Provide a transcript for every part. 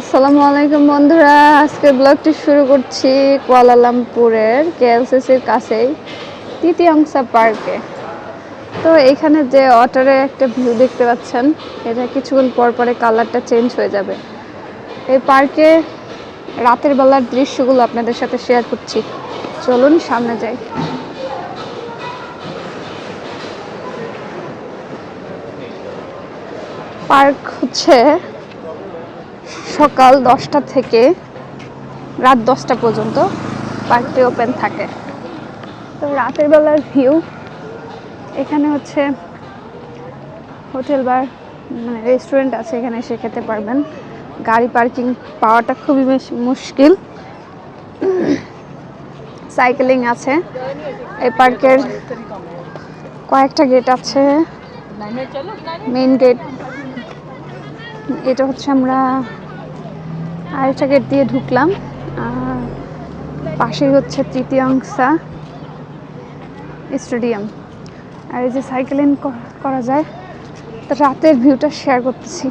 আসসালামু আলাইকুম বন্ধুরা। আজকে ব্লগটি শুরু করছি কুয়ালালামপুরের কেএলসিসির কাছেই তৃতীয়াংশা পার্কে। তো এখানে যে অটারে একটা ভিউ দেখতে পাচ্ছেন, এটা কিছুক্ষণ পর পরে কালারটা চেঞ্জ হয়ে যাবে। এই পার্কে রাতের বেলার দৃশ্যগুলো আপনাদের সাথে শেয়ার করছি। চলুন সামনে যাই। পার্ক হচ্ছে সকাল দশটা থেকে রাত দশটা পর্যন্ত পার্কটি ওপেন থাকে। তো রাতের বেলার ভিউ, এখানে হচ্ছে হোটেল বার মানে রেস্টুরেন্ট আছে, এখানে এসে খেতে পারবেন। গাড়ি পার্কিং পাওয়াটা খুবই বেশ মুশকিল। সাইকেলিং আছে। এই পার্কের কয়েকটা গেট আছে। মেইন গেট, এটা হচ্ছে আমরা আরেকটা গেট দিয়ে ঢুকলাম। আর পাশেই হচ্ছে তৃতীয়াংশা স্টেডিয়াম। আর এই যে সাইকেলিং করা যায় রাতের ভিউটা শেয়ার করতেছি।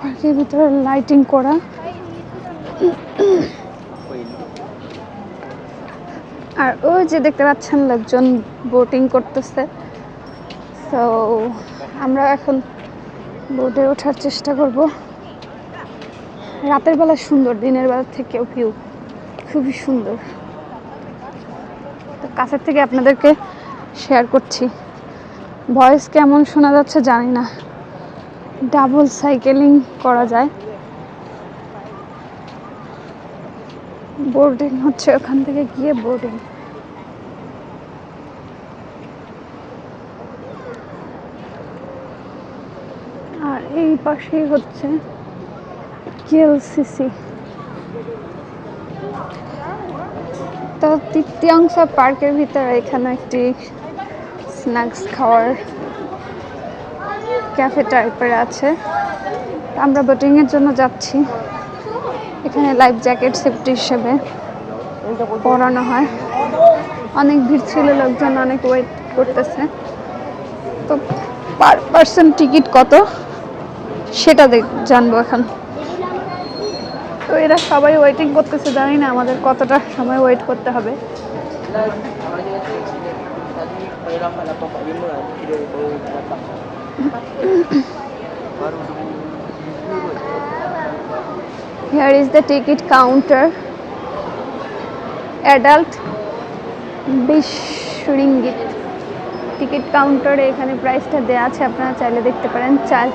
পার্কের ভিতরে লাইটিং করা। আর ওই যে দেখতে পাচ্ছেন লোকজন বোটিং করতেছে। তো আমরা এখন বোটে ওঠার চেষ্টা করব। রাতের বেলা সুন্দর, দিনের বেলা থেকেও ভিউ খুবই সুন্দর। তো কাছের থেকে আপনাদেরকে শেয়ার করছি। ভয়েস কেমন শোনা যাচ্ছে জানি না। ডাবল সাইকেলিং করা যায়। বোর্ডিং হচ্ছে ওখান থেকে গিয়ে বোর্ডিং আর এই পাশেই হচ্ছে কেএলসিসি। তো তৃতীয়াংশ পার্কের ভিতরে এখানে একটি স্ন্যাক্স খাওয়ার ক্যাফে টাইপের আছে। আমরা বোটিংয়ের জন্য যাচ্ছি। এখানে লাইফ জ্যাকেট সেফটি হিসেবে পরানো হয়। অনেক ভিড় ছিল, লোকজন অনেক ওয়েট করতেছে। তো পার পার্সন টিকিট কত? সেটা জানব এখন। তো এরা সবাই ওয়েটিং করতেছে, জানি না আমাদের কতটা সময় ওয়েট করতে হবে। Here is the ticket counter. Adult বিশ রিঙ্গিত টিকিট কাউন্টারে এখানে প্রাইসটা দেওয়া আছে, আপনারা চাইলে দেখতে পারেন। চার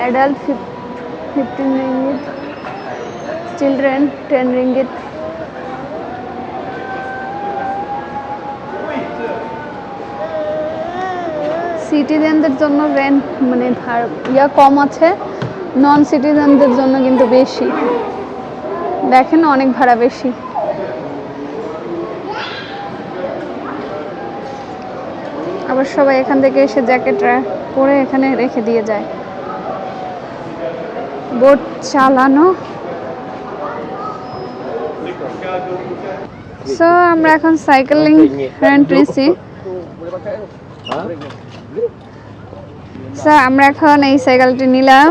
adult fifteen ringgit children ten ringgit সিটিজেনদের জন্য রেন্ট মানে ইয়া কম আছে। নন সিটিজেনদের জন্য কিন্তু বেশি। দেখেন অনেক ভাড়া বেশি। আবার সবাই এখান থেকে এসে জ্যাকেট পরে এখানে রেখে দিয়ে যায়। বোট চালানো। সো আমরা এখন সাইকেলিং রেন্ট Ha? স্যার আমরা এখন এই সাইকেলটি নিলাম।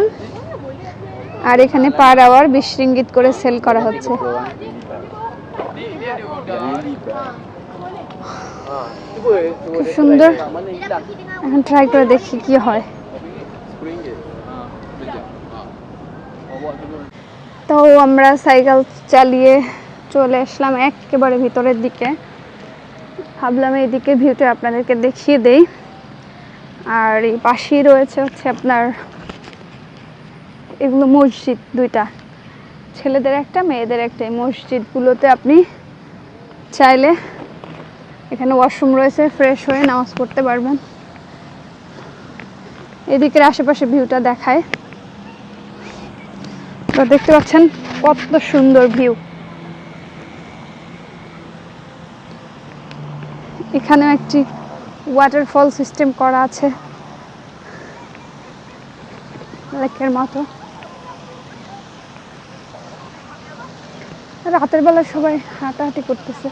আর এখানে পার আওয়ার বিশ রিঙ্গিত করে সেল করা হচ্ছে। খুব সুন্দর। এখন ট্রাই করে দেখি কি হয়। তো আমরা সাইকেল চালিয়ে চলে আসলাম একেবারে ভিতরের দিকে। ভাবলাম এইদিকে ভিউটা আপনাদেরকে দেখিয়ে দেই। আর এই পাশেই রয়েছে হচ্ছে আপনার এগুলো মসজিদ দুইটা। ছেলেদের একটা, মেয়েদের একটা। এই মসজিদগুলোতে আপনি চাইলে এখানে ওয়াশরুম রয়েছে ফ্রেশ হয়ে নামাজ পড়তে পারবেন। এদিকের আশেপাশে ভিউটা দেখায়। তো দেখতে পাচ্ছেন কত সুন্দর ভিউ। এখানেও একটি ওয়াটারফল সিস্টেম করা আছে। লেকের মতো। রাতের বেলা সবাই হাঁটাহাঁটি করতেছে।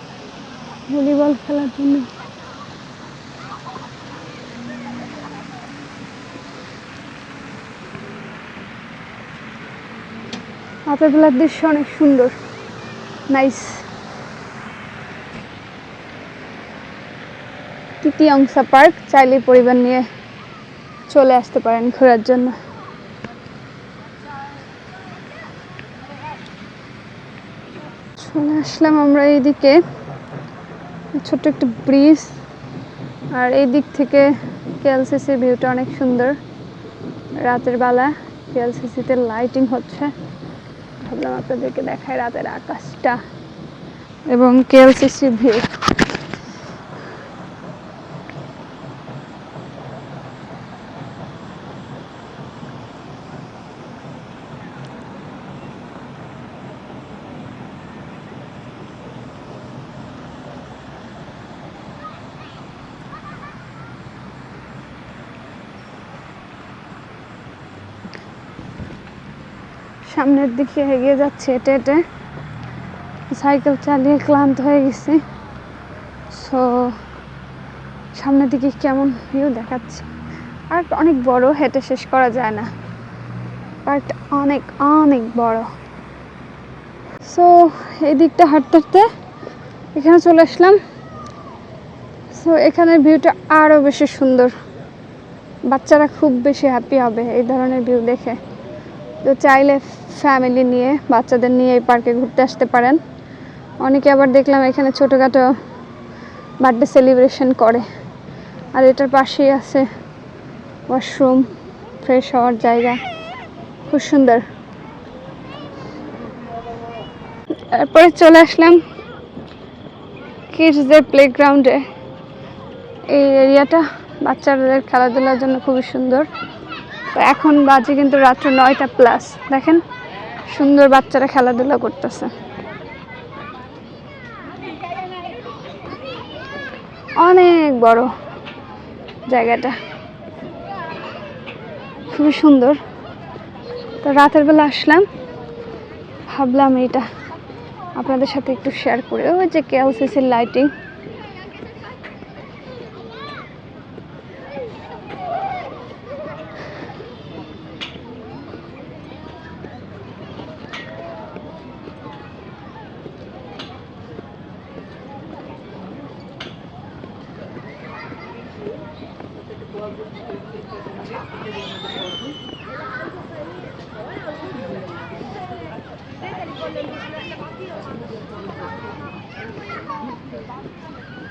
ভলিবল খেলার জন্য। রাতের বেলার দৃশ্য অনেক সুন্দর। নাইস অংশা পার্ক চাইলে পরিবার নিয়ে চলে আসতে পারেন ঘোরার জন্য। চলে আসলাম আমরা এইদিকে। ছোট্ট একটা ব্রিজ। আর এই দিক থেকে কেএলসিসির ভিউটা অনেক সুন্দর। রাতের বেলা কেএলসিসিতে লাইটিং হচ্ছে। ভাবলাম আপনাদেরকে দেখায় রাতের আকাশটা। এবং কেএলসিসি ভিউ। সামনের দিকে এগিয়ে যাচ্ছে, হেঁটে হেঁটে। সাইকেল চালিয়ে ক্লান্ত হয়ে গেছি। সো সামনের দিকে কেমন ভিউ দেখাচ্ছে? আর অনেক বড় হেঁটে শেষ করা যায় না। বাট অনেক অনেক বড়। সো এই দিকটা হাঁটতে হাঁটতে এখানে চলে আসলাম। সো এখানের ভিউটা আরও বেশি সুন্দর। বাচ্চারা খুব বেশি হ্যাপি হবে এই ধরনের ভিউ দেখে। তো চাইলে ফ্যামিলি নিয়ে, বাচ্চাদের নিয়ে এই পার্কে ঘুরতে আসতে পারেন। অনেকে আবার দেখলাম এখানে ছোটোখাটো বার্থডে সেলিব্রেশন করে। আর এটার পাশেই আছে ওয়াশরুম ফ্রেশ হওয়ার জায়গা। খুব সুন্দর। তারপরে চলে আসলাম কিডসদের প্লেগ্রাউন্ডে এই এরিয়াটা বাচ্চাদের খেলাধুলার জন্য খুবই সুন্দর। তো এখন বাজে কিন্তু রাত্র নয়টা প্লাস দেখেন? সুন্দর বাচ্চারা খেলাধুলা করতেছে। অনেক বড় জায়গাটা। খুবই সুন্দর। তো রাতের বেলা আসলাম। ভাবলাম এটা আপনাদের সাথে একটু শেয়ার করে। ওই যে কেএলসিসির লাইটিং Thank you.